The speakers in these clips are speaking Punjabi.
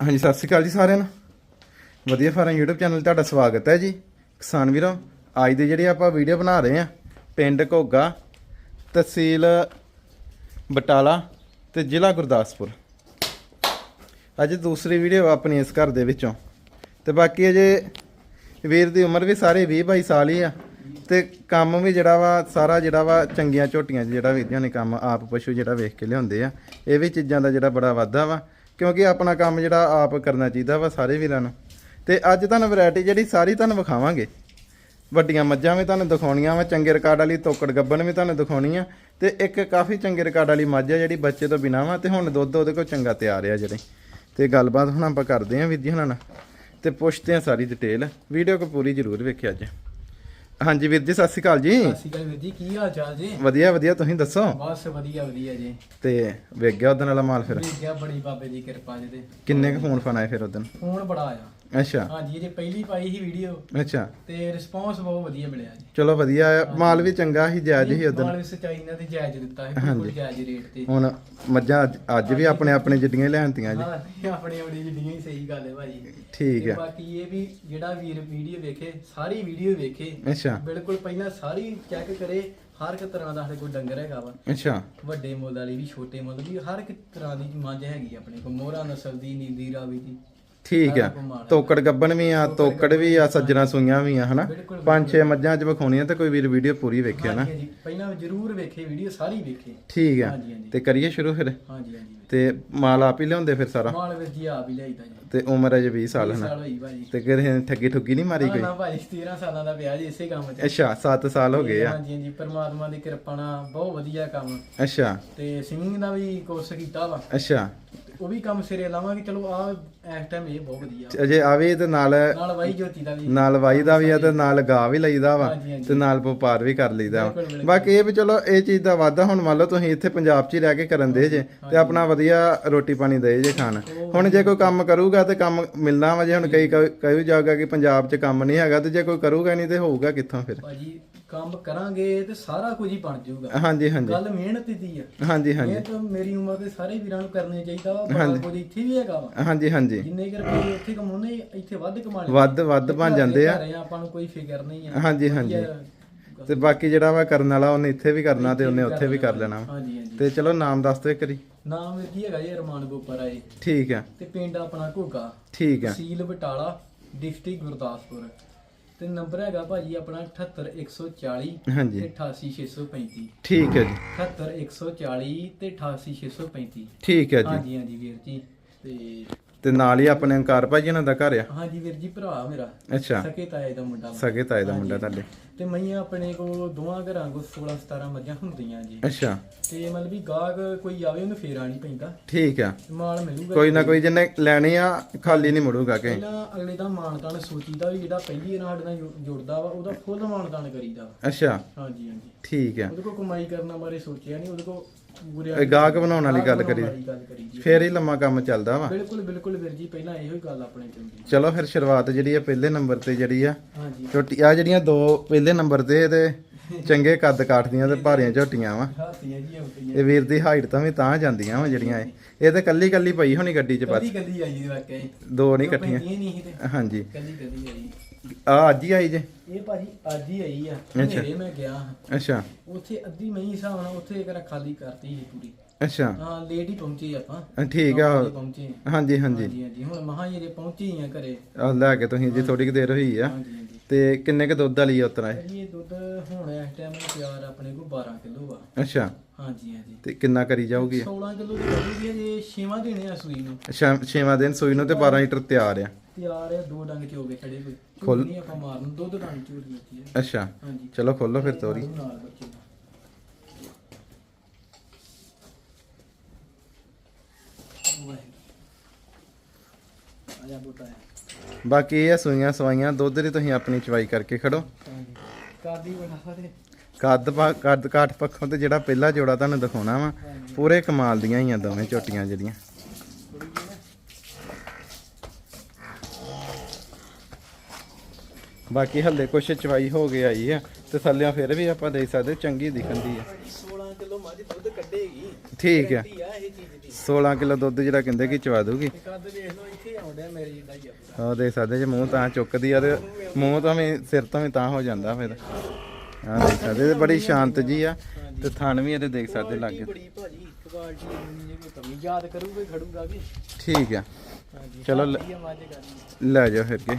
ਹਾਂਜੀ, ਸਤਿ ਸ਼੍ਰੀ ਅਕਾਲ ਜੀ ਸਾਰਿਆਂ ਨੂੰ। ਵਧੀਆ ਫਾਰਮ YouTube ਚੈਨਲ ਤੁਹਾਡਾ ਸਵਾਗਤ ਹੈ ਜੀ। ਕਿਸਾਨ ਵੀਰੋ, ਅੱਜ ਦੇ ਜਿਹੜੇ ਆਪਾਂ ਵੀਡੀਓ ਬਣਾ ਰਹੇ ਆ ਪਿੰਡ ਘੋਗਾ, ਤਹਿਸੀਲ ਬਟਾਲਾ ਤੇ ਜ਼ਿਲ੍ਹਾ ਗੁਰਦਾਸਪੁਰ। ਅੱਜ ਦੂਸਰੀ ਵੀਡੀਓ ਆਪਣੀ ਇਸ ਘਰ ਦੇ ਵਿੱਚੋਂ। ਤੇ ਬਾਕੀ ਅਜੇ ਵੀਰ ਦੀ ਉਮਰ ਵੀ ਸਾਰੇ 20 22 ਸਾਲ ਹੀ ਆ। ਤੇ ਕੰਮ ਵੀ ਜਿਹੜਾ ਵਾ, ਸਾਰਾ ਜਿਹੜਾ ਵਾ, ਚੰਗੀਆਂ ਝੋਟੀਆਂ 'ਚ ਜਿਹੜਾ ਵੀਰਾਂ ਨੇ ਕੰਮ ਆਪ ਪਸ਼ੂ ਜਿਹੜਾ ਵੇਖ ਕੇ ਲਿਆਉਂਦੇ ਆ, ਇਹ ਵੀ ਚੀਜ਼ਾਂ ਦਾ ਜਿਹੜਾ ਬੜਾ ਵਾਧਾ ਵਾ। ਕਿਉਂਕਿ ਆਪਣਾ ਕੰਮ ਜਿਹੜਾ ਆਪ ਕਰਨਾ ਚਾਹੀਦਾ ਵਾ ਸਾਰੇ ਵੀਰਾਂ ਨੂੰ। ਤੇ ਅੱਜ ਤੁਹਾਨੂੰ ਵੈਰਾਈਟੀ ਜਿਹੜੀ ਸਾਰੀ ਤੁਹਾਨੂੰ ਵਿਖਾਵਾਂਗੇ। ਵੱਡੀਆਂ ਮੱਝਾਂ ਵੀ ਤੁਹਾਨੂੰ ਦਿਖਾਉਣੀਆਂ ਵਾ, ਚੰਗੇ ਰਿਕਾਰਡ ਵਾਲੀ ਤੋਕੜ ਗੱਬਨ ਵੀ ਤੁਹਾਨੂੰ ਦਿਖਾਉਣੀ ਆ। ਤੇ ਇੱਕ ਕਾਫੀ ਚੰਗੇ ਰਿਕਾਰਡ ਵਾਲੀ ਮੱਝ ਆ ਜਿਹੜੀ ਬੱਚੇ ਤੋਂ ਬਿਨਾਂ ਵਾ, ਤੇ ਹੁਣ ਦੁੱਧ ਉਹਦੇ ਕੋਲ ਚੰਗਾ ਤਿਆਰ ਆ ਜਿਹੜੇ। ਤੇ ਗੱਲਬਾਤ ਹੁਣ ਆਪਾਂ ਕਰਦੇ ਆਂ ਵੀਰ ਜੀ ਹੁਣਾਂ ਨਾਲ। ਤੇ ਪੁੱਛਦੇ ਆਂ ਸਾਰੀ ਡਿਟੇਲ ਵੀਡੀਓ ਕੋ ਪੂਰੀ ਜ਼ਰੂਰ ਵੇਖਿਆ ਅੱਜ। ਹਾਂਜੀ ਵੀਰ ਜੀ ਸਤਿ ਸ਼੍ਰੀ ਅਕਾਲ ਜੀ। ਸਤਿ ਸ਼੍ਰੀ ਅਕਾਲ ਵੀਰ ਜੀ ਕੀ ਹਾਲ ਚਾਲ ਜੀ? ਵਧੀਆ ਵਧੀਆ ਤੁਸੀਂ ਦੱਸੋ? ਬਸ ਵਧੀਆ ਵਧੀਆ ਜੀ। ਤੇ ਵੇਖ ਗਿਆ ਉਹਦੇ ਨਾਲ ਮਾਲ ਫਿਰ? ਵੀਰ ਗਿਆ ਬੜੀ ਬਾਬੇ ਦੀ ਕਿਰਪਾ ਜੀ ਤੇ। ਕਿੰਨੇ ਕੁ ਫੋਨ ਫਾਨ ਆਏ ਫਿਰ ਉਦੋਂ ਫੋਨ ਬੜਾ ਆਇਆ। ਅੱਛਾ। ਹਾਂਜੀ ਇਹ ਪਹਿਲੀ ਪਾਈ ਸੀ ਵੀਡੀਓ ਅੱਛਾ। ਤੇ ਰਿਸਪੌਂਸ ਬਹੁਤ ਵਧੀਆ ਮਿਲਿਆ ਜੀ। ਚਲੋ ਵਧੀਆ ਆ। ਮਾਲ ਵੀ ਚੰਗਾ ਸੀ ਜਾਇਜ਼ ਹੀ ਉਦੋਂ ਮਾਲ ਸਚਾਈ ਨਾਲ ਤੇ ਜਾਇਜ਼ ਦਿੱਤਾ ਹੈ ਬਿਲਕੁਲ ਜਾਇਜ਼ ਰੇਟ ਤੇ। ਹੁਣ ਮੱਝਾਂ ਅੱਜ- ਅੱਜ ਵੀ ਆਪਣੇ ਆਪਣੇ ਜਿੱਡੀਆਂ ਹੀ ਲੈਣਤੀਆਂ ਜੀ। ਹਾਂ ਨਹੀਂ, ਆਪਣੀ ਆਪਣੀ ਜਿੱਡੀਆਂ ਹੀ ਸਹੀ ਗੱਲ ਹੈ ਭਾਜੀ। ਠੀਕ ਤੇ ਆ। ਬਾਕੀ ਇਹ ਵੀ ਜਿਹੜਾ ਵੀਰ ਵੀਡੀਓ ਵੇਖੇ ਸਾਰੀ ਵੀਡੀਓ ਵੇਖੇ ਅੱਛਾ। ਬਿਲਕੁਲ ਪਹਿਲਾਂ ਸਾਰੀ ਚੈੱਕ ਕਰੇ ਹਰ ਇੱਕ ਤਰ੍ਹਾਂ ਦਾ ਸਾਡੇ ਕੋਲ ਡੰਗਰ ਹੈਗਾ ਵਾ। ਅੱਛਾ। ਵੱਡੇ ਮੁੱਲ ਵਾਲੀ ਵੀ ਛੋਟੇ ਮੁੱਲ ਦੀ ਹਰ ਇੱਕ ਤਰ੍ਹਾਂ ਦੀ ਮੱਝ ਹੈਗੀ ਆਪਣੇ ਕੋਲ। ਮੋਹਰਾ ਨਸਲ ਦੀ ਨੀਂਦੀ ਰਾਵੀ ਦੀ। ਠੀਕ ਆ। ਤੋਕੜ ਗੱਬਣ ਵੀ ਆ ਤੋਕੜ ਵੀ ਆ ਸੱਜਣਾ ਸੂਈਆਂ ਵੀ ਆ ਹਨਾ? ਪੰਜ ਛੇ ਮੱਝਾਂ ਚ ਵਿਖਾਉਣੀਆਂ ਤੇ ਕੋਈ ਵੀਰ ਵੀਡੀਓ ਪੂਰੀ ਵੇਖਿਆ ਨਾ ਹਾਂਜੀ ਪਹਿਲਾਂ ਜ਼ਰੂਰ ਵੇਖੇ ਵੀਡੀਓ ਸਾਰੀ ਵੇਖੇ। ਠੀਕ ਆ। ਤੇ ਕਰੀਏ ਸ਼ੁਰੂ ਫਿਰ? ਹਾਂਜੀ ਹਾਂਜੀ। ਤੇ ਮਾਲ ਆਪ ਹੀ ਲਿਆਉਂਦੇ ਫਿਰ ਸਾਰਾ? ਮਾਲ ਵੀਰ ਜੀ ਆਪ ਹੀ ਲਿਆਈਦਾ ਜੀ। ਤੇ ਉਮਰ ਅਜੇ 20 ਸਾਲ 20 ਹਨਾ? ਸਾਲ ਹੋਈ ਭਾਜੀ। ਤੇ ਕਿਤੇ ਠੱਗੀ ਠੁੱਗੀ ਨਹੀਂ ਮਾਰੀ ਗਈ? ਨਾ ਭਾਜੀ 13 ਸਾਲਾਂ ਦਾ ਵਿਆਹ ਜੀ ਇਸੇ ਕੰਮ 'ਚ। ਅੱਛਾ 7 ਸਾਲ ਹੋ ਗਏ ਆ। ਹਾਂਜੀ ਹਾਂਜੀ। ਪਰਮਾਤਮਾ ਦੀ ਕਿਰਪਾ ਨਾਲ ਬਹੁਤ ਵਧੀਆ ਕੰਮ। ਅੱਛਾ। ਤੇ ਸਿੰਗਿੰਗ ਦਾ ਵੀ ਕੋਰਸ ਕੀਤਾ ਵਾ। ਅੱਛਾ। ਉਹ ਵੀ ਕੰਮ ਸਿਰੇ ਲਾਵਾਂਗੇ ਚਲੋ ਆ ਇਸ ਟਾਈਮ ਇਹ ਬਹੁਤ ਵਧੀਆ। ਅਜੇ ਆਵੇ ਤੇ ਨਾਲ ਨਾਲ ਵਾਈ ਜੋਤੀ ਦਾ ਵੀ। ਨਾਲ ਵਾਈ ਦਾ ਵੀ ਆ ਤੇ ਨਾਲ ਗਾ ਵੀ ਲਈਦਾ ਵਾ ਹਾਂਜੀ, ਹਾਂਜੀ। ਤੇ ਨਾਲ ਵਪਾਰ ਵੀ ਕਰ ਲਈਦਾ ਵਾ। ਬਿਲਕੁਲ, ਬਿਲਕੁਲ। ਬਾਕੀ ਇਹ ਵੀ ਚਲੋ ਇਹ ਚੀਜ਼ ਦਾ ਵਾਧਾ ਹੁਣ ਮੰਨ ਲਓ ਤੁਸੀਂ ਇੱਥੇ ਪੰਜਾਬ 'ਚ ਹੀ ਰਹਿ ਕੇ ਕਰਨ ਦੇ ਜੇ ਤੇ ਆਪਣਾ ਵਧੀਆ ਰੋਟੀ ਪਾਣੀ ਦੇ ਜੇ ਖਾਣ। ਹੁਣ ਜੇ ਕੋਈ ਕੰਮ ਕਰੂਗਾ ਤੇ ਕੰਮ ਮਿਲਣਾ ਵਾ ਜੇ ਹੁਣ ਕਈ ਕਈ ਜਾਊਗਾ ਕਿ ਪੰਜਾਬ 'ਚ ਕੰਮ ਨਹੀਂ ਹੈਗਾ ਤੇ ਜੇ ਕੋਈ ਕਰੂਗਾ ਨਹੀਂ ਤੇ ਹੋਊਗਾ ਕਿੱਥੋਂ ਫਿਰ? ਭਾਜੀ ਕੰਮ ਕਰਾਂਗੇ ਤੇ ਸਾਰਾ ਕੁਝ ਹੀ ਬਣ ਜਾਊਗਾ। ਹਾਂਜੀ ਹਾਂਜੀ। ਗੱਲ ਮਿਹਨਤ ਦੀ ਆ। ਹਾਂਜੀ ਹਾਂਜੀ। ਇਹ ਤਾਂ ਮੇਰੀ ਉਮਰ ਦੇ ਸਾਰੇ ਵੀਰਾਂ ਨੂੰ ਕਰਨੇ ਚਾਹੀਦਾ ਵਾ ਬੜਾ ਕੁਝ ਇੱਥੇ ਵੀ ਹੈਗਾ ਵਾ। ਹਾਂਜੀ ਹਾਂਜੀ। ਜਿੰਨੇ ਕਰ ਰੁਪਏ ਉੱਥੇ ਕਮਾਉਣੇ ਇੱਥੇ ਵੱਧ ਕਮਾ ਲੈਂਦੇ ਵੱਧ ਵੱਧ ਬਣ ਜਾਂਦੇ ਆ। ਆਪਾਂ ਨੂੰ ਕੋਈ ਫਿਕਰ ਨਹੀਂ ਆ। ਹਾਂਜੀ ਹਾਂਜੀ। ਤੇ ਬਾਕੀ ਜਿਹੜਾ ਵਾ ਕਰਨ ਵਾਲਾ ਉਹਨੇ ਇੱਥੇ ਵੀ ਕਰਨਾ ਤੇ ਉਹਨੇ ਉੱਥੇ ਵੀ ਕਰ ਲੈਣਾ ਵਾ। ਹਾਂਜੀ ਹਾਂਜੀ। ਤੇ ਚਲੋ ਨਾਮ ਦੱਸ ਦਿਓ ਇੱਕ ਵਾਰੀ। ਨਾਮ ਜੀ ਹੈਗਾ ਜੀ ਅਰਮਾਨ ਗੋਪਰ ਆਏ ਠੀਕ ਆ। ਤੇ ਪਿੰਡ ਆਪਣਾ ਘੋਗਾ। ਠੀਕ ਆ। ਤਹਿਸੀਲ ਬਟਾਲਾ ਡਿਸਟ੍ਰਿਕਟ ਗੁਰਦਾਸਪੁਰ। ਤੇ ਨੰਬਰ ਹੈਗਾ ਭਾਜੀ ਆਪਣਾ 78140 ਹਾਂਜੀ। ਤੇ 88635 ਠੀਕ ਹੈ ਜੀ। 78140 ਤੇ 88635 ਠੀਕ ਹੈ ਜੀ। ਹਾਂਜੀ ਹਾਂਜੀ ਵੀਰ ਜੀ ਤੇ ਤੇ ਨਾਲ ਹੀ ਆਪਣੇ ਅੰਕਾਰ ਭਾਜੀ ਉਹਨਾਂ ਦਾ ਘਰ ਆ? ਹਾਂਜੀ ਵੀਰ ਜੀ ਭਰਾ ਮੇਰਾ। ਅੱਛਾ। ਸਕੇ ਤਾਏ ਦਾ ਮੁੰਡਾ। ਸਗੇ ਤਾਏ ਦਾ ਮੁੰਡਾ ਤੁਹਾਡੇ। ਤੇ ਮਈਆਂ ਆਪਣੇ ਕੋ ਦੋਵਾਂ ਘਰਾਂ ਕੋ 16 17 ਮੱਝਾਂ ਹੁੰਦੀਆਂ ਜੀ। ਅੱਛਾ। ਤੇ ਮਤਲਬ ਵੀ ਗਾਹਕ ਕੋਈ ਆਵੇ ਉਹਨੂੰ ਫੇਰਾ ਨਹੀਂ ਪੈਂਦਾ। ਠੀਕ ਆ। ਮਾਲ ਮਿਲੂਗਾ ਕੋਈ ਨਾ ਕੋਈ ਜਿਹਨੇ ਲੈਣੀ ਆ ਖਾਲੀ ਨਹੀਂ ਮੁੜੂਗਾ ਕਿ। ਪਹਿਲਾਂ ਅਗਲੇ ਦਾ ਮਾਨਤਾਨ ਸੋਚੀਦਾ ਵੀ ਜਿਹੜਾ ਪਹਿਲੀ ਵਾਰ ਸਾਡੇ ਨਾਲ ਜੁ- ਜੁੜਦਾ ਵਾ ਉਹਦਾ ਫੁੱਲ ਮਾਨਤਾਨ ਕਰੀਦਾ ਵਾ। ਅੱਛਾ। ਹਾਂਜੀ ਹਾਂਜੀ। ਠੀਕ ਆ। ਉਹਦੇ ਕੋ ਕਮਾਈ ਕਰਨ ਬਾਰੇ ਸੋਚਿਆ ਨਹੀਂ ਉਹਦੇ ਕੋ ਪੂਰੇ ਇਹ ਗਾਹਕ ਬਣਾਉਣ ਵਾਲੀ ਗੱਲ ਕਰੀ ਫੇਰ ਹੀ ਲੰਮਾ ਕੰਮ ਚੱਲਦਾ ਵਾ। ਬਿਲਕੁਲ ਬਿਲਕੁਲ ਵੀਰ ਜੀ ਪਹਿਲਾਂ ਇਹੋ ਹੀ ਗੱਲ ਆਪਣੇ ਚੰਗੀ। ਚਲੋ ਫਿਰ ਸ਼ੁਰੂਆਤ ਜਿਹੜੀ ਆ ਪਹਿਲੇ ਨੰਬਰ ਤੇ ਜਿਹੜੀ ਆ। ਹਾਂਜੀ। ਝੋਟੀ ਆ ਜਿਹੜੀਆਂ ਦੋ ਪਹਿਲੇ ਨੰਬਰ ਤੇ ਤੇ ਚੰਗੇ ਕੱਦ ਕਾਠ ਦੀਆਂ ਤੇ ਭਾਰੀਆਂ ਝੋਟੀਆਂ ਵਾ। ਹਾਤੀਆਂ ਜੀ ਆਉਂਦੀਆਂ ਇਹ ਵੀਰ ਦੀ ਹਾਈਟ ਤਾਂ ਵੀ ਤਾਂ ਜਾਂਦੀਆਂ ਵਾ ਜਿਹੜੀਆਂ ਇਹ। ਇਹ ਤੇ ਕੱਲੀ ਕੱਲੀ ਪਈ ਹੋਣੀ ਗੱਡੀ 'ਚ ਬਸ। ਕਦੀ ਕਦੀ ਆਈ ਵਾਕਿਆ ਹੀ ਦੋ ਨਹੀਂ ਇਕੱਠੀਆਂ ਨਹੀਂ ਹਾਂਜੀ। ਕਦੀ ਕਦੀ ਆਈ। ਆ ਅੱਜ ਹੀ ਆਈ ਜੇ? ਇਹ ਭਾਜੀ ਅੱਜ ਹੀ ਆਈ ਆ। ਹਨੇਰੇ ਮੈਂ ਗਿਆ ਹਾਂ। ਅੱਛਾ। ਉੱਥੇ ਅੱਧੀ ਮਈ ਹਿਸਾਬ ਨਾਲ ਉੱਥੇ ਕਰਾ ਖਾਲੀ ਕਰਤੀ ਸੀ ਪੂਰੀ। ਅੱਛਾ। ਹਾਂ ਲੇਟ ਹੀ ਪਹੁੰਚੇ ਆਪਾਂ। ਅ, ਠੀਕ ਆ। ਵਜੇ ਪਹੁੰਚੇ ਹਾਂਜੀ ਹਾਂਜੀ। ਹਾਂਜੀ ਹਾਂਜੀ। ਹੁਣ ਮਹਾ ਹੀ ਜੇ ਪਹੁੰਚੇ ਹੀ ਆ ਘਰੇ। ਆ ਲੈ ਕੇ ਤੁਸੀਂ ਜੀ ਥੋੜੀ ਕੁ ਦੇਰ ਹੋਈ ਆ। ਹਾਂਜੀ ਹਾਂਜੀ। ਤੇ ਕਿੰਨੇ ਕ ਦੁੱਧ ਵਾਲੀ ਆ ਉਤਰਾ ਇਹ? ਇਹ ਦੁੱਧ ਹੁਣ ਇਸ ਟਾਈਮ ਤਿਆਰ ਆਪਣੇ ਕੋਲ 12 ਕਿਲੋ ਆ। ਅੱਛਾ। ਹਾਂਜੀ ਹਾਂਜੀ। ਤੇ ਕਿੰਨਾ ਕਰੀ ਜਾਊਗੀ? 16 ਕਿਲੋ ਦੀ ਕਰੂਗੀ ਜੇ 6ਵਾਂ ਦੇਣੇ ਆ ਸੂਈ ਨੂੰ। ਅੱਛਾ ਛੇਵਾਂ ਦਿਨ ਸੂਈ ਨੂੰ ਤੇ 12 ਲੀਟਰ ਤਿਆਰ ਆ। ਤਿਆਰ ਆ ਦੋ ਡੰਗ ਚੋਗੇ ਖੜੇ ਕੋਈ। ਖੁੱਲ- ਨਹੀਂ ਆਪਾਂ ਮਾਰਨ ਦੁੱਧ ਡੰਗ ਚੋੜ ਦਿੱਤੀ ਹੈ ਅੱਛਾ ਹਾਂਜੀ। ਚਲੋ ਖੋਲੋ ਫਿਰ ਤੋਰੀ। ਨਾਲ ਬੱਚੇ ਦਾ। ਵਾਹਿਗੁਰੂ। ਆਇਆ ਬੋਤਾ ਹੈ ਬਾਕੀ ਇਹ ਆ ਸੂਈਆਂ ਸਵਾਈਆਂ ਦੁੱਧ ਦੀ ਤੁਸੀਂ ਆਪਣੀ ਚਵਾਈ ਕਰਕੇ ਖੜੋ। ਹਾਂਜੀ। ਕਾਦੀ ਬਣਾ ਦੇ ਕੱਦ ਪਾ- ਕੱਦ ਕਾਠ ਪੱਖੋਂ ਤੇ ਜਿਹੜਾ ਪਹਿਲਾ ਜੋੜਾ ਤੁਹਾਨੂੰ ਦਿਖਾਉਣਾ ਵਾ ਪੂਰੇ ਕਮਾਲ ਦੀਆਂ ਹੀ ਆ ਦੋਵੇਂ ਝੋਟੀਆਂ ਜਿਹੜੀਆਂ। ਬਾਕੀ ਹੱਲੇ ਕੁਛ ਚਵਾਈ ਹੋ ਗਿਆ ਆਈ ਆ ਤੇ ਥੱਲਿਆਂ ਫਿਰ ਵੀ ਆਪਾਂ ਦੇਖ ਸਕਦੇ ਚੰਗੀ ਦਿਖਣ ਦੀ ਆ 16 ਕਿਲੋ ਮੱਝ ਦੁੱਧ ਕੱਢੇਗੀ। ਠੀਕ ਆ। ਇਹ ਚੀਜ਼ ਦੀ। 16 ਕਿਲੋ ਦੁੱਧ ਜਿਹੜਾ ਕਹਿੰਦੇ ਕਿ ਚਵਾ ਦੂਗੀ ਇੱਕ ਅੱਧ ਵੇਖ ਲਓ ਇੱਥੇ ਆਉਂਦਿਆ ਮੇਰੇ ਜਿੱਦਾਂ ਹੀ ਆ। ਪੂਰਾ ਉਹ ਦੇਖ ਸਕਦੇ ਜੇ ਮੂੰਹ ਤਾਂ ਚੁੱਕਦੀ ਆ ਤੇ ਮੂੰਹ ਤਾਂ ਵੀ ਸਿਰ ਤੋਂ ਵੀ ਤਾਂ ਹੋ ਜਾਂਦਾ ਫਿਰ। ਆ ਦੇਖ ਸਕਦੇ ਤੇ ਬੜੀ ਸ਼ਾਂਤ ਜੀ ਆ ਤੇ ਥਣ ਵੀ ਇਹਦੇ ਦੇਖ ਸਕਦੇ ਲੱਗੇ ਬੜੀ ਭਾਜੀ ਕੁਆਲਿਟੀ ਨਹੀਂ ਕੋਈ ਕਮੀ ਯਾਦ ਕਰੂਗਾ ਹੀ ਖੜੂਗਾ ਵੀ। ਠੀਕ ਆ। ਚਲੋ ਲੈ ਜਾਓ ਫਿਰ ਕੇ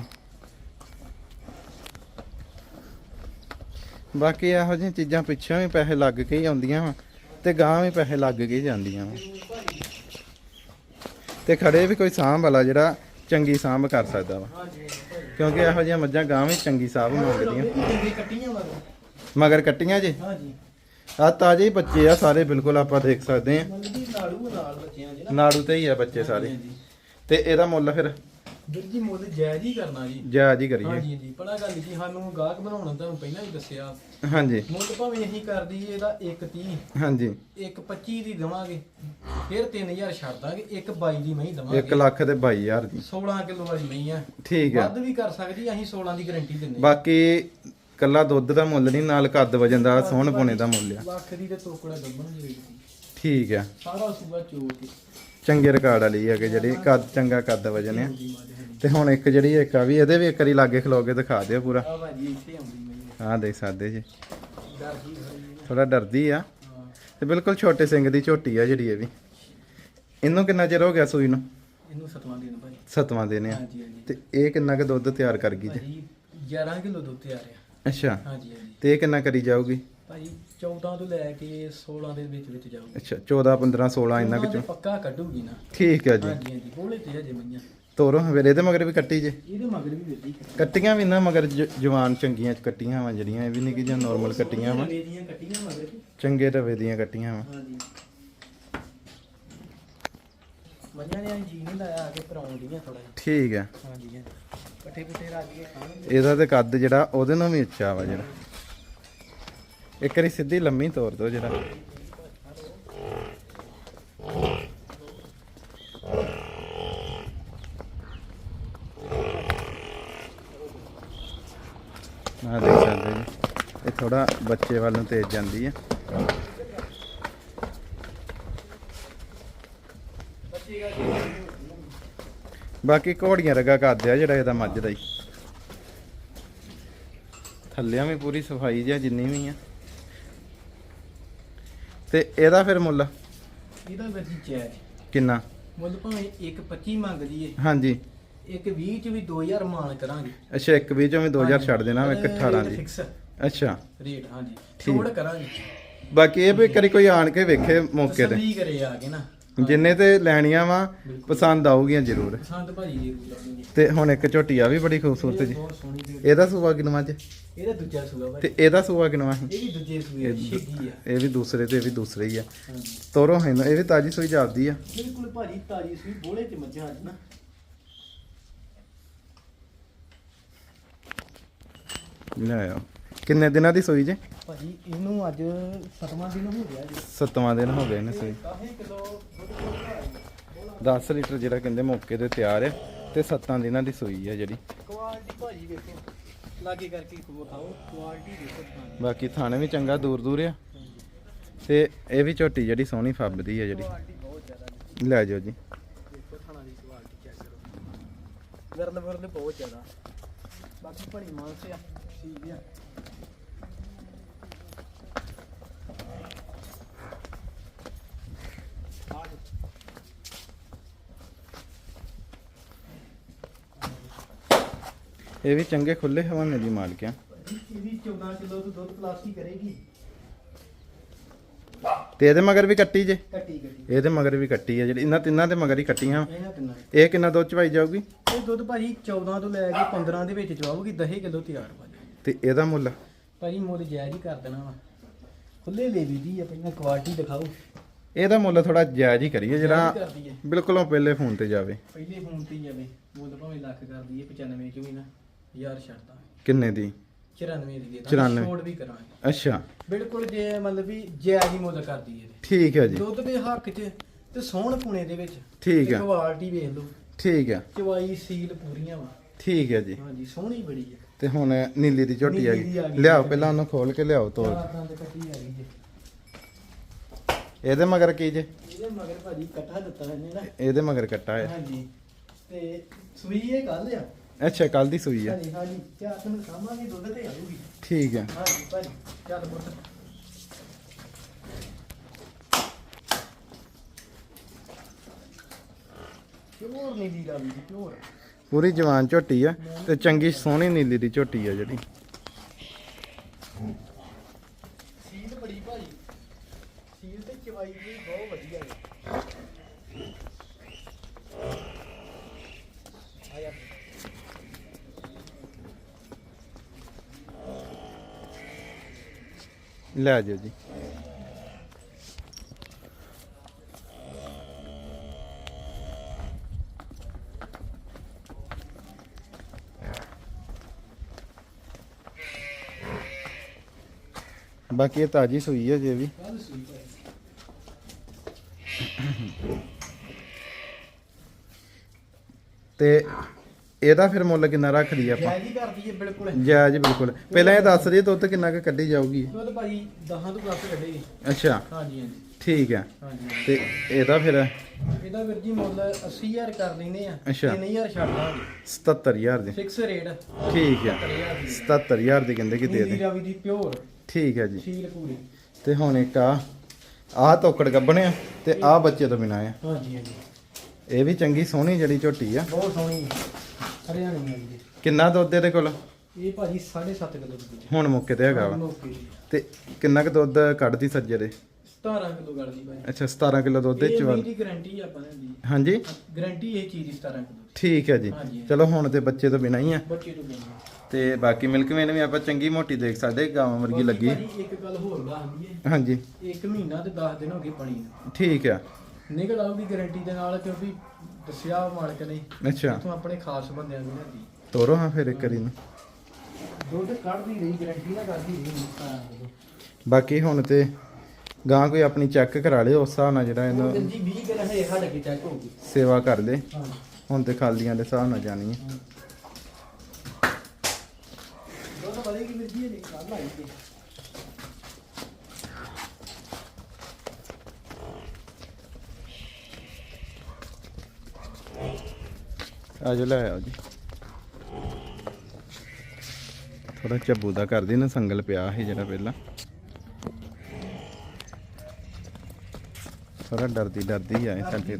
ਬਾਕੀ ਇਹੋ ਜਿਹੀਆਂ ਚੀਜ਼ਾਂ ਪਿੱਛੋਂ ਵੀ ਪੈਸੇ ਲੱਗ ਕੇ ਹੀ ਆਉਂਦੀਆਂ ਵਾ ਤੇ ਗਾਂ ਵੀ ਪੈਸੇ ਲੱਗ ਕੇ ਹੀ ਜਾਂਦੀਆਂ ਵਾ। ਤੇ ਖੜੇ ਵੀ ਕੋਈ ਸਾਂਭ ਵਾਲਾ ਜਿਹੜਾ ਚੰਗੀ ਸਾਂਭ ਕਰ ਸਕਦਾ ਵਾ। ਕਿਉਂਕਿ ਇਹੋ ਜਿਹੀਆਂ ਮੱਝਾਂ ਗਾਂ ਵੀ ਚੰਗੀ ਸਾਂਭ ਮੰਗਦੀਆਂ। ਮਗਰ ਕੱਟੀਆਂ ਜੇ? ਹਾਂਜੀ ਆ ਤਾਜ਼ੇ ਹੀ ਬੱਚੇ ਆ ਸਾਰੇ, ਬਿਲਕੁਲ ਆਪਾਂ ਦੇਖ ਸਕਦੇ ਆ ਨਾੜੂ ਨਾਲ ਤੇ ਹੀ ਆ ਬੱਚੇ ਸਾਰੇ। ਹਾਂਜੀ। ਤੇ ਇਹਦਾ ਮੁੱਲ ਫਿਰ? ਵੀਰ ਜੀ ਮੁੱਲ ਜਾਇਜ਼ ਹੀ ਕਰਨਾ ਜੀ। ਜਾਇਜ਼ ਹੀ ਕਰੀਏ। ਹਾਂਜੀ ਜੀ ਪੜਾ ਗੱਲ ਜੀ ਸਾਨੂੰ ਗਾਹਕ ਬਣਾਉਣਾ ਤੁਹਾਨੂੰ ਪਹਿਲਾਂ ਵੀ ਦੱਸਿਆ। ਹਾਂਜੀ। ਮੁੱਲ ਭਾਵੇਂ ਅਸੀਂ ਕਰ ਦਈਏ ਇਹਦਾ 130 ਹਾਂਜੀ। 125 ਦੀ ਦਵਾਂਗੇ ਫਿਰ 3000 ਛੱਡ ਦਾਂਗੇ 122 ਦੀ ਮਹੀਂ ਦਵਾਂਗੇ। 1 ਲੱਖ ਤੇ 22000 ਦੀ। 16 ਕਿਲੋ ਵਾਲੀ ਮਹੀਂ ਆ। ਠੀਕ ਆ। ਵੱਧ ਵੀ ਕਰ ਸਕਦੀ ਅਸੀਂ 16 ਦੀ ਗਾਰੰਟੀ ਦਿੰਨੇ ਬਾਕੀ ਕੱਲਾ ਦੁੱਧ ਦਾ ਮੁੱਲ ਨਹੀਂ ਨਾਲ ਕੱਦ ਵਜਨ ਦਾ ਸੋਹਣ ਪੁਣੇ ਦਾ ਮੁੱਲ ਆ। ਲੱਖ ਦੀ ਤੇ ਤੋਕੜਾ ਗੱਬਣ ਦੀ ਰੇਟ ਦੀ ਠੀਕ ਆ। ਸਾਰਾ ਸੂਬਾ ਚੋਕ ਕੇ ਚੰਗੇ ਰਿਕਾਰਡ ਵਾਲੀ ਆ ਕਿ ਜਿਹੜੀ ਕੱਦ ਚੰਗਾ ਕੱਦ ਵਜਨ ਆ। ਤੇ ਹੁਣ ਇੱਕ ਜਿਹੜੀ ਇੱਕ ਆ ਵੀ ਇਹਦੇ ਵੀ ਇੱਕ ਵਾਰੀ ਲਾਗੇ ਖਲੋ ਕੇ ਦਿਖਾ ਦਿਓ ਪੂਰਾ। ਆ ਭਾਜੀ ਇੱਥੇ ਆਉਂਦੀ ਮਹੀਂ ਆਹ ਦੇਖ ਸਕਦੇ ਜੀ। ਥੋੜਾ ਡਰਦੀ ਆ। ਤੇ ਬਿਲਕੁਲ ਛੋਟੇ ਸਿੰਘ ਦੀ ਝੋਟੀ ਆ ਜਿਹੜੀ ਇਹ ਵੀ। ਇਹਨੂੰ ਕਿੰਨਾ ਚਿਰ ਹੋ ਗਿਆ ਸੂਈ ਨੂੰ? ਇਹਨੂੰ ਸਤਵਾਂ ਦੇਣ ਭਾਜੀ। ਸਤਵਾਂ ਦਿਨ ਆ। ਹਾਂਜੀ ਹਾਂਜੀ। ਤੇ ਇਹ ਕਿੰਨਾ ਕੁ ਦੁੱਧ ਤਿਆਰ ਕਰ ਗਈ ਜੀ ਭਾਜੀ 11 ਕਿਲੋ ਦੁੱਧ ਤਿਆਰ ਆ। ਅੱਛਾ। ਹਾਂਜੀ ਹਾਂਜੀ। ਤੇ ਇਹ ਕਿੰਨਾ ਕਰੀ ਜਾਊਗੀ? ਭਾਜੀ 14 ਤੋਂ ਲੈ ਕੇ 16 ਦੇ ਵਿੱਚ ਵਿੱਚ ਜਾਊਗਾ। ਅੱਛਾ 14 15 16 ਇੰਨਾ ਕੁ ਚੋਂ ਪੱਕਾ ਕੱਢੂਗੀ ਨਾ। ਠੀਕ ਆ ਜੀ। ਹਾਂਜੀ ਹਾਂਜੀ। ਬੋਲੇ ਤੇ ਹਜੇ ਮਈਆਂ। ਤੋਰੋ ਫਿਰ ਇਹਦੇ ਮਗਰ ਵੀ ਕੱਟੀ ਜੇ। ਇਹਦੇ ਮਗਰ ਵੀ ਵੇਦੀ ਕੱਟੀਆਂ ਵੀ ਨਾ ਮਗਰ ਜ- ਜਵਾਨ ਚੰਗੀਆਂ ਚ ਕੱਟੀਆਂ ਵਾ ਜਿਹੜੀਆਂ ਇਹ ਵੀ ਨਹੀਂ ਕਿ ਜਾਂ ਨਾਰਮਲ ਕੱਟੀਆਂ ਵਾ। ਵੇਦੀਆਂ ਕੱਟੀਆਂ ਮਗਰ। ਵੀ। ਚੰਗੇ ਰਵੇ ਦੀਆਂ ਕੱਟੀਆਂ ਵਾ। ਹਾਂਜੀ। ਮਈਆਂ ਨੇ ਜੀ ਨਹੀਂ ਲਾਇਆ ਆ ਕੇ ਪਰਾਉਣ ਦੀਆਂ ਥੋੜਾ ਜਿਹਾ। ਠੀਕ ਆ। ਹਾਂਜੀ ਹਾਂਜੀ। ਪੱਠੇ ਪੁੱਠੇ ਰੱਜ ਕੇ ਖਾਣਗੇ। ਇਹਦਾ ਤੇ ਕੱਦ ਜਿਹੜਾ ਉਹਦੇ ਨਾਲ ਵੀ ਉੱਚਾ ਵਾ ਜਿਹੜਾ। ਇੱਕ ਵਾਰੀ ਸਿੱਧੀ ਲੰਮੀ ਤੋਰ ਦੋ ਜਿਹੜਾ ਆ ਦੇਖ ਸਕਦੇ ਜੀ ਇਹ ਥੋੜਾ ਬੱਚੇ ਵੱਲ ਨੂੰ ਤੇਜ਼ ਜਾਂਦੀ ਹੈ ਬਾਕੀ ਘੋੜੀਆਂ ਰਗਾ ਕਰਦੇ ਆ ਜਿਹੜਾ ਇਹਦਾ ਮੱਝ ਦਾ ਹੀ। ਥੱਲਿਆਂ ਵੀ ਪੂਰੀ ਸਫ਼ਾਈ ਜਿਹਾ ਜਿੰਨੀ ਵੀ ਆ। ਤੇ ਇਹਦਾ ਫਿਰ ਮੁੱਲ? ਇਹਦਾ ਵੇਦੀ ਚੈ ਕਿੰਨਾ? ਮੁੱਲ ਭਾਵੇਂ 1.25 ਮੰਗਦੀ ਏ ਹਾਂਜੀ। ਇੱਕ 20 ਚ ਵੀ 2000 ਮਾਨ ਕਰਾਂਗੇ। ਅੱਛਾ ਇੱਕ ਵੀ ਚੋਂ ਵੀ 2000 ਛੱਡ ਦੇਣਾ ਇੱਕ 18 ਦੀ। ਫਿਕਸ ਅੱਛਾ। ਰੇਟ ਹਾਂਜੀ। ਠੀਕ। ਛੋੜ ਕਰਾਂਗੇ। ਬਾਕੀ ਇਹ ਵੀ ਕਰੀ ਕੋਈ ਆਣ ਕੇ ਵੇਖੇ ਮੌਕੇ ਤੇ। ਤਸੱਲੀ ਕਰੇ ਆ ਕੇ ਨਾ। ਜਿੰਨੇ ਤੇ ਲੈਣੀਆਂ ਵਾ ਪਸੰਦ ਆਊਗੀਆਂ ਜ਼ਰੂਰ। ਪਸੰਦ ਭਾਜੀ ਆਉਣੀ ਤੇ ਹੁਣ ਇੱਕ ਝੋਟੀ ਆ ਵੀ ਬੜੀ ਖੂਬਸੂਰਤ ਜੀ। ਬਹੁਤ ਸੋਹਣੀ ਦੀ ਇਹਦਾ ਸੂਆ ਕਿਨਵਾ ਚ ਇਹਦਾ ਦੂਜਾ ਸੂਆ ਭਾਜੀ। ਤੇ ਇਹਦਾ ਸੂਆ ਕਿਨਵਾ ਸੀ ਇਹ ਵੀ ਦੂਜੇ ਸੂਏ ਦੀ ਛੇਗੀ ਆ। ਇਹ ਵੀ ਦੂਸਰੇ ਤੇ ਇਹ ਵੀ ਦੂਸਰੇ ਹੀ ਆ। ਹਾਂਜੀ। ਤੋਰੋ ਹੈ ਨਾ ਇਹ ਵੀ ਤਾਜੀ ਸੂਈ ਜਾਪਦੀ ਆ। ਬਿਲਕੁਲ ਭਾਜੀ ਤਾਜੀ ਸੂਈ ਬੋਲੇ ਤੇ ਮੱਝਾਂ ਅੱਜ ਨਾ। ਲੈ ਆਓ। ਕਿੰਨੇ ਦਿਨਾਂ ਦੀ ਸੂਈ ਜੇ? ਭਾਜੀ ਇਹਨੂੰ ਅੱਜ ਸਤਵਾਂ ਦਿਨ ਹੋ ਗਿਆ ਜੀ। ਸੱਤਵਾਂ ਦਿਨ ਹੋ ਗਏ ਨੇ ਸੂਈ। ਕਾਫੀ ਕਿਲੋ ਦੁੱਧ 10 ਲੀਟਰ ਜਿਹੜਾ ਕਹਿੰਦੇ ਮੌਕੇ ਤੇ ਤਿਆਰ ਹੈ ਤੇ 7 ਦਿਨਾਂ ਦੀ ਸੂਈ ਹੈ ਜਿਹੜੀ। ਕੁਆਲਿਟੀ ਭਾਜੀ ਵੇਖੋ ਲਾਗੇ ਕਰਕੇ ਵਿਖਾਓ ਕੁਆਲਿਟੀ ਦੇਖੋ ਬਾਕੀ ਥਾਣੇ ਵੀ ਚੰਗਾ ਦੂਰ ਦੂਰ ਆ। ਤੇ ਇਹ ਵੀ ਝੋਟੀ ਜਿਹੜੀ ਸੋਹਣੀ ਫੱਬਦੀ ਹੈ ਜਿਹੜੀ। ਲੈ ਜਾਓ ਜੀ। ਦੇਖੋ ਥਾਣਾ ਦੀ ਕੁਆਲਿਟੀ ਚੈੱਕ ਕਰੋ। ਵਰਲ ਵਰਲ ਬਹੁਤ ਜ਼ਿਆਦਾ। ਬਾਕੀ ਭਣੀ ਮਾਨਸ ਆ। ਇਹ ਵੀ ਚੰਗੇ ਖੁੱਲੇ ਹਵਾਨੇ ਦੀ ਮਾਲਕ ਆ। ਇਹ ਵੀ 14 ਕਿਲੋ ਤੋਂ ਦੁੱਧ ਪਲਾਸ ਕਰੇਗੀ ਤੇ ਇਹਦੇ ਮਗਰ ਵੀ ਕੱਟੀ ਜੇ? ਕੱਟੀ ਕੱਟੀ ਇਹਦੇ ਮਗਰ ਵੀ ਕੱਟੀ ਹੈ ਜਿਹੜੀ ਇਹਨਾਂ ਤਿੰਨਾਂ ਦੇ ਮਗਰ ਹੀ ਕੱਟੀਆਂ ਇਹਨਾਂ ਤਿੰਨਾਂ ਇਹ ਕਿੰਨਾ ਦੁੱਧ ਚਵਾਈ ਜਾਊਗੀ? ਇਹ ਦੁੱਧ ਭਾਜੀ 14 ਤੋਂ ਲੈ ਕੇ 15 ਦੇ ਵਿੱਚ ਚਵਾਉਗੀ 10 ਕਿਲੋ ਤਿਆਰ ਭਾਜੀ। ਤੇ ਇਹਦਾ ਮੁੱਲ ਭਾਜੀ ਮੁੱਲ ਜਾਇਜ਼ ਹੀ ਕਰ ਦੇਣਾ ਵਾ। ਖੁੱਲੇ ਲੈ ਦੀ ਆ ਪਹਿਲਾਂ ਕੁਆਲਿਟੀ ਦਿਖਾਓ। ਇਹਦਾ ਮੁੱਲ ਥੋੜਾ ਜਾਇਜ਼ ਹੀ ਕਰੀਏ ਜਿਹੜਾ ਜਾਇਜ਼ ਕਰਦੀ ਹੈ ਬਿਲਕੁਲ ਉਹ ਪਹਿਲੇ ਫੋਨ ਤੇ ਜਾਵੇ। ਪਹਿਲੇ ਫੋਨ ਤੇ ਹੀ ਜਾਵੇ ਮੁੱਲ ਭਾਵੇਂ ਲੱਖ ਕਰਦੀ ਹੈ 95 ਚੋਂ ਵੀ ਨਾ ਯਾਰ ਛੱਡਦਾ ਕਿੰਨੇ ਦੀ? 94 ਦੀ ਦੇ 94 ਛੋੜ ਵੀ ਕਰਾਂਗੇ। ਅੱਛਾ। ਬਿਲਕੁਲ ਜੇ ਮਤਲਬ ਵੀ ਜਾਇਜ਼ ਹੀ ਮੁੱਲ ਕਰਦੀ ਹੈ ਠੀਕ ਹੈ ਜੀ। ਦੁੱਧ ਦੇ ਹੱਕ 'ਚ ਤੇ ਸੋਹਣ ਪੁਣੇ ਦੇ ਵਿੱਚ। ਠੀਕ ਹੈ ਕੁਆਲਿਟੀ ਵੇਖ ਲਓ। ਠੀਕ ਹੈ ਚਵਾਈ ਸੀਲ ਪੂਰੀਆਂ ਵਾ। ਠੀਕ ਹੈ ਜੀ। ਹਾਂਜੀ ਸੋਹਣੀ ਬੜੀ ਹੈ ਤੇ ਹੁਣ ਨੀਲੀ ਦੀ ਝੋਟੀ ਆ ਨੀਲੀ ਦੀ ਆ ਗਈ। ਲਿਆਓ ਪਹਿਲਾਂ ਉਹਨੂੰ ਖੋਲ ਕੇ ਲਿਆਓ ਤੋਲ ਚਾਰ ਦੰਦ ਕੱਟੀ ਆ ਗਈ ਜੇ। ਇਹਦੇ ਮਗਰ ਕੀ ਜੇ? ਇਹਦੇ ਮਗਰ ਭਾਜੀ ਕੱਟਾ ਦਿੱਤਾ ਇਹਨੇ ਨਾ। ਇਹਦੇ ਮਗਰ ਕੱਟਾ ਹੈ। ਹਾਂਜੀ। ਤੇ ਸੂਈ ਇਹ ਗੱਲ ਆ? ਅੱਛਾ ਕੱਲ ਦੀ ਸੂਈ ਆ। ਹਾਂਜੀ ਹਾਂਜੀ। ਤੇ ਆਪ ਨੂੰ ਸਾਹਮਣੇ ਦੁੱਧ ਤੇ ਆਊਗੀ। ਠੀਕ ਹੈ। ਹਾਂਜੀ ਭਾਜੀ ਚੱਲ ਪੁੱਤ। ਪਿਓਰ ਰਾਵੀ ਦੀ ਪਿਓਰ। ਪੂਰੀ ਜਵਾਨ ਝੋਟੀ ਆ ਤੇ ਚੰਗੀ ਸੋਹਣੀ ਨੀਲੀ ਦੀ ਝੋਟੀ ਆ ਜਿਹੜੀ। ਸੀਲ ਬੜੀ ਭਾਜੀ ਸੀਲ ਤੇ ਚਵਾਈ ਵੀ ਬਹੁਤ ਵਧੀਆ ਹੈ ਆਇਆ। ਲੈ ਜਾਓ ਜੀ। ਬਾਕੀ ਇਹ ਤਾਜੀ ਸੂਈ ਹੈ ਜੇ ਵੀ। ਤੇ ਇਹਦਾ ਫਿਰ ਮੁੱਲ ਕਿੰਨਾ ਰੱਖਦੀ ਆਪਾਂ? ਜਾਇਜ਼ ਹੀ ਕਰਦੀ ਹੈ ਬਿਲਕੁਲ। ਜਾਇਜ਼ ਬਿਲਕੁਲ। ਪਹਿਲਾਂ ਇਹ ਦੱਸ ਦੇ ਦੁੱਧ ਕਿੰਨਾ ਕੁ ਕੱਢੀ ਜਾਊਗੀ? ਦੁੱਧ ਭਾਜੀ 10 ਤੋਂ ਪਲੱਸ ਕੱਢੇਗੀ ਅੱਛਾ। ਹਾਂਜੀ ਹਾਂਜੀ। ਠੀਕ ਹੈ। ਤੇ ਇਹਦਾ ਫਿਰ ਇਹਦਾ ਵੀਰ ਜੀ ਮੁੱਲ 80000 ਕਰ ਲੈਨੇ ਆ। ਅੱਛਾ। 3000 ਛੱਡ ਦਾਂਗੇ। 77000 ਦੀ। ਫਿਕਸ ਰੇਟ ਠੀਕ ਹੈ 70000 ਦੀ। 77000 ਦੀ ਕਹਿੰਦੇ ਕਿ ਦੇ ਦੇ ਰਾਵੀ ਦੀ ਪਿਓਰ। ਠੀਕ ਹੈ ਜੀ। ਸੀਲ ਪੂਰੀ। ਤੇ ਹੁਣ ਇੱਕ ਆ ਆਹ ਤੋਕੜ ਗੱਬਣੇ ਆ ਤੇ ਆਹ ਬੱਚੇ ਤੋਂ ਬਿਨਾ ਆ। ਹਾਂਜੀ ਹਾਂਜੀ। ਇਹ ਵੀ ਚੰਗੀ ਸੋਹਣੀ ਜਿਹੜੀ ਝੋਟੀ ਆ। ਬਹੁਤ ਸੋਹਣੀ ਹਰਿਆਣੀ ਕਿੰਨਾ ਦੁੱਧ ਇਹਦੇ ਕੋਲ? ਇਹ ਭਾਜੀ 7.5 ਕਿਲੋ ਦੁੱਧ ਹੁਣ ਮੁੱਕੇ ਤੇ ਹੈਗਾ ਵਾ। ਤੇ। ਕਿੰਨਾ ਕੁ ਦੁੱਧ ਕੱਢਦੀ ਸੱਜੇ ਦੇ? 17 ਕਿਲੋ ਗੜਦੀ ਭਾਜੀ। ਅੱਛਾ 17 ਕਿਲੋ ਦੁੱਧ ਇਹ ਚ ਵਾ- ਮੇਰੀ ਗਾਰੰਟੀ ਆ ਆਪਾਂ ਦੀ। ਹਾਂਜੀ। ਗਾਰੰਟੀ ਇਹ ਚੀਜ਼ ਦੀ 17 ਕਿਲੋ। ਠੀਕ ਹੈ ਜੀ। ਹਾਂਜੀ। ਚਲੋ ਹੁਣ ਤੇ ਬੱਚੇ ਤੋਂ ਬਿਨਾ ਹੀ ਆ। ਬੱਚੇ ਤੋਂ ਬਿਨਾਂ। ਤੇ ਬਾਕੀ ਮਿਲਕ ਵੇਨ ਵੀ ਆਪਾਂ ਚੰਗੀ ਮੋਟੀ ਦੇਖ ਸਕਦੇ ਗਾਂ ਵਰਗੀ ਲੱਗੀ। ਭਾਜੀ ਇੱਕ ਗੱਲ ਹੋਰ ਦੱਸ ਦਈਏ ਹਾਂਜੀ। ਇੱਕ ਮਹੀਨਾ ਤੇ 10 ਦਿਨ ਹੋ ਗਏ ਪਾਣੀ ਨੂੰ। ਠੀਕ ਆ। ਨਿਕਲ ਆਊਗੀ ਗਾਰੰਟੀ ਦੇ ਨਾਲ ਕਿਉਂਕਿ ਦੱਸਿਆ ਮਾਲਕ ਨੇ ਅੱਛਾ। ਇਥੋਂ ਆਪਣੇ ਖਾਸ ਬੰਦਿਆਂ ਨੂੰ ਲੈਂਦੀ ਤੋਰੋ ਹਾਂ ਫਿਰ ਇੱਕ ਵਾਰੀ ਨੂੰ ਦੁੱਧ ਕੱਢਦੀ ਰਹੀ ਗਾਰੰਟੀ ਨਾ ਕਰਦੀ ਰਹੀ ਬਾਕੀ ਹੁਣ ਤੇ ਗਾਂ ਕੋਈ ਆਪਣੀ ਚੈੱਕ ਕਰਾ ਲਿਓ ਉਸ ਹਿਸਾਬ ਨਾਲ ਜਿਹੜਾ ਇਹਨੂੰ ਜੀ 20 ਦਿਨ ਹਜੇ ਹਟ ਕੇ ਚੈੱਕ ਹੋਊਗੀ। ਸੇਵਾ ਕਰ ਹਾਂ। ਹੁਣ ਤੇ ਖਾਲੀਆਂ ਦੇ ਹਿਸਾਬ ਨਾਲ ਜਾਣੀ ਹੈ। ਦੁੱਧ ਵਧੇਗੀ ਵੀਰ ਜੀ ਇਹ ਕੱਲ ਆਈ ਲੈ ਆਓ ਜੀ। ਥੋੜਾ ਚੱਬੂ ਦਾ ਕਰਦੀ ਨਾ ਸੰਗਲ ਪਿਆ ਸੀ ਜਿਹੜਾ ਪਹਿਲਾਂ। ਥੋੜਾ ਡਰਦੀ ਡਰਦੀ ਆਏ ਸਾਡੇ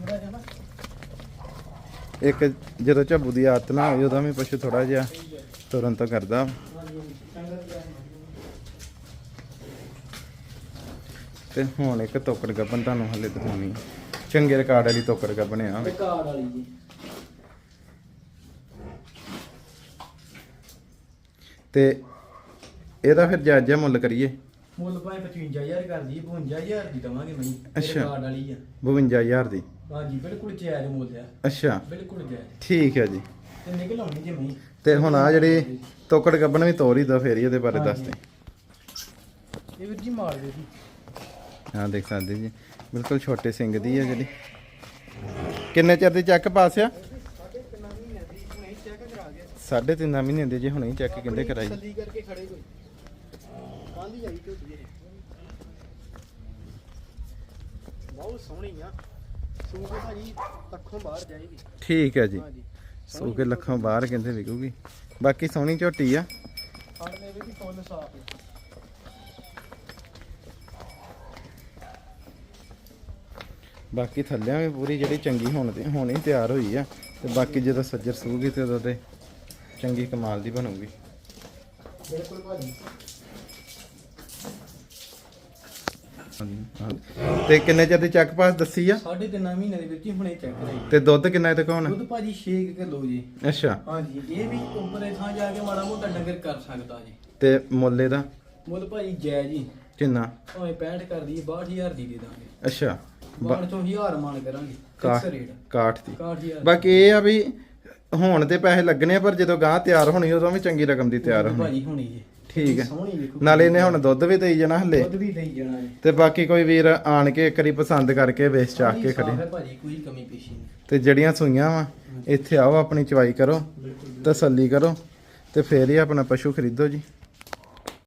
ਇੱਕ ਜਦੋਂ ਝੱਬੂ ਦੀ ਆਦਤ ਨਾ ਹੋਈ, ਉਦੋਂ ਵੀ ਪਸ਼ੂ ਥੋੜਾ ਜਿਹਾ ਤੁਰੰਤ ਕਰਦਾ। ਤੇ ਹੁਣ ਇੱਕ ਤੋਕੜ ਗੱਬਨ ਤੁਹਾਨੂੰ ਹਲੇ ਦਿਖਾਉਣੀ ਚੰਗੇ ਰਿਕਾਰਡ ਵਾਲੀ ਤੋਕੜ ਵਾਲੀ ਜੀ। ਤੇ ਇਹਦਾ ਫਿਰ ਜਾਇਜ਼ਾ ਮੁੱਲ ਕਰੀਏ? ਮੁੱਲ ਭਾਵੇਂ 55000 ਕਰਦੀ ਹੈ 55000 ਦੀ ਦਵਾਂਗੇ ਮਈ ਅੱਛਾ। ਕਾਰਡ ਵਾਲੀ ਆ। 52000 ਦੀ। ਹਾਂਜੀ ਬਿਲਕੁਲ ਜਾਇਜ਼ ਮੁੱਲ ਆ। ਅੱਛਾ। ਬਿਲਕੁਲ ਜਾਇਜ਼। ਠੀਕ ਹੈ ਜੀ। ਤੇ ਨਿਕਲ ਆਉਣੀ ਜੇ ਮਈ ਤੇ ਹੁਣ ਆ ਜਿਹੜੀ ਤੋਕੜ ਗੱਬਣ ਵੀ ਤੋਰ ਹੀ ਦੋ ਫੇਰ ਹੀ ਇਹਦੇ ਬਾਰੇ ਦੱਸ ਦੇ। ਇਹ ਵੀਰ ਜੀ ਮਾਰ ਦੇ ਜੀ। ਹਾਂ ਦੇਖ ਸਕਦੇ ਜੀ। ਬਿਲਕੁਲ ਛੋਟੇ ਸਿੰਘ ਦੀ ਹੈ ਜਿਹੜੀ। ਕਿੰਨੇ ਚਿਰ ਦੀ ਚੈੱਕ ਪਾਸ ਆ? ਸਾਡੇ ਕਿੰਨਾ ਮਹੀਨੇ ਦੀ ਹੁਣੇ ਚੈੱਕ ਕਰਾ ਗਿਆ ਸਾਢੇ ਤਿੰਨ ਮਹੀਨੇ ਦੇ ਜੇ ਹੁਣੇ ਹੀ ਚੈੱਕ ਕਹਿੰਦੇ ਕਰਾਈ? ਤਸੱਲੀ ਕਰਕੇ ਖੜੇ ਕੋਈ। ਕੱਲ ਹੀ ਆਈ ਝੋਟੀ ਇਹ। ਬਹੁਤ ਸੋਹਣੀ ਆ। ਸੂਕੇ ਭਾਜੀ ਲੱਖੋਂ ਬਾਹਰ ਜਾਏਗੀ। ਠੀਕ ਹੈ ਜੀ। ਸੋ ਕੇ ਲੱਖਾਂ ਬਾਹਰ ਕਹਿੰਦੇ ਵਿਕੂਗੀ। ਬਾਕੀ ਸੋਹਣੀ ਝੋਟੀ ਆ। ਫੜ ਦੇ ਵੀ ਫੁੱਲ ਸਾਫ਼ ਹੈ ਬਾਕੀ ਥੱਲਿਆਂ ਵੀ ਪੂਰੀ ਜਿਹੜੀ ਚੰਗੀ ਹੁਣ ਦੀ ਹੋਣੀ ਤਿਆਰ ਹੋਈ ਆ। ਤੇ ਬਾਕੀ ਜਦੋਂ ਸੱਜਰ ਸੂਗੀ ਤੇ ਉਦੋਂ ਤੇ ਚੰਗੀ ਕਮਾਲ ਦੀ ਬਣੂਗੀ। ਬਿਲਕੁਲ ਭਾਜੀ ਹਾਂਜੀ, ਹਾਂਜੀ। ਤੇ ਕਿੰਨੇ ਚਿਰ ਦੀ ਚੈੱਕ ਪਾਸ ਦੱਸੀ ਆ? ਸਾਢੇ ਤਿੰਨ ਮਹੀਨੇ ਦੇ ਵਿੱਚ ਹੀ ਹੁਣੇ ਚੈੱਕ ਕਰਾਈ। ਤੇ ਦੁੱਧ ਕਿੰਨਾ ਇਹਦੇ ਕੋਲ ਦੁੱਧ ਭਾਜੀ 6 ਕਿਲੋ ਜੀ। ਅੱਛਾ। ਹਾਂਜੀ ਇਹ ਵੀ ਉੱਪਰੇ ਥਾਂ ਜਾ ਕੇ ਮਾੜਾ ਮੋਟਾ ਡੰਗਰ ਕਰ ਸਕਦਾ ਜੀ। ਤੇ ਮੁੱਲ ਇਹਦਾ? ਮੁੱਲ ਭਾਜੀ ਜੈ ਜੀ। ਕਿੰਨਾ? ਭਾਵੇਂ 65 ਕਰਦੀ 62000 ਦੀ ਦੇ ਦਾਂਗੇ। ਅੱਛਾ। ਬਾਹਰ ਚੋਂ 1000 ਮਾਨ ਕਰਾਂਗੇ ਫਿਕਸ ਰੇਟ ਕਾਠ ਦੀ। 61000 ਬਾਕੀ ਇਹ ਆ ਵੀ ਹੁਣ ਤੇ ਪੈਸੇ ਲੱਗਣੇ ਪਰ ਜਦੋਂ ਗਾਂ ਤਿਆਰ ਹੋਣੀ ਉਦੋਂ ਵੀ ਚੰਗੀ ਰਕਮ ਦੀ ਤਿਆਰ ਹੋਣੀ। ਭਾਜੀ ਹੋਣੀ ਜੀ। ਠੀਕ ਹੈ। ਸੋਹਣੀ ਵੇਖੋ ਨਾਲੇ ਇਹਨੇ ਹੁਣ ਦੁੱਧ ਵੀ ਦੇਈ ਜਾਣਾ ਹਲੇ। ਦੁੱਧ ਵੀ ਦੇਈ ਜਾਣਾ ਜੀ। ਤੇ ਬਾਕੀ ਕੋਈ ਵੀਰ ਆਣ ਕੇ ਇੱਕ ਵਾਰੀ ਪਸੰਦ ਕਰਕੇ ਵੇਚ ਚਾਕ ਕੇ ਖੜੇ। ਹੈ ਭਾਜੀ ਕੋਈ ਕਮੀ ਪੇਸ਼ੀ ਨਹੀਂ। ਤੇ ਜਿਹੜੀਆਂ ਸੂਈਆਂ ਵਾ ਇੱਥੇ ਆਓ ਆਪਣੀ ਚਵਾਈ ਕਰੋ ਤਸੱਲੀ ਕਰੋ ਤੇ ਫੇਰ ਹੀ ਆਪਣਾ ਪਸ਼ੂ ਖਰੀਦੋ ਜੀ।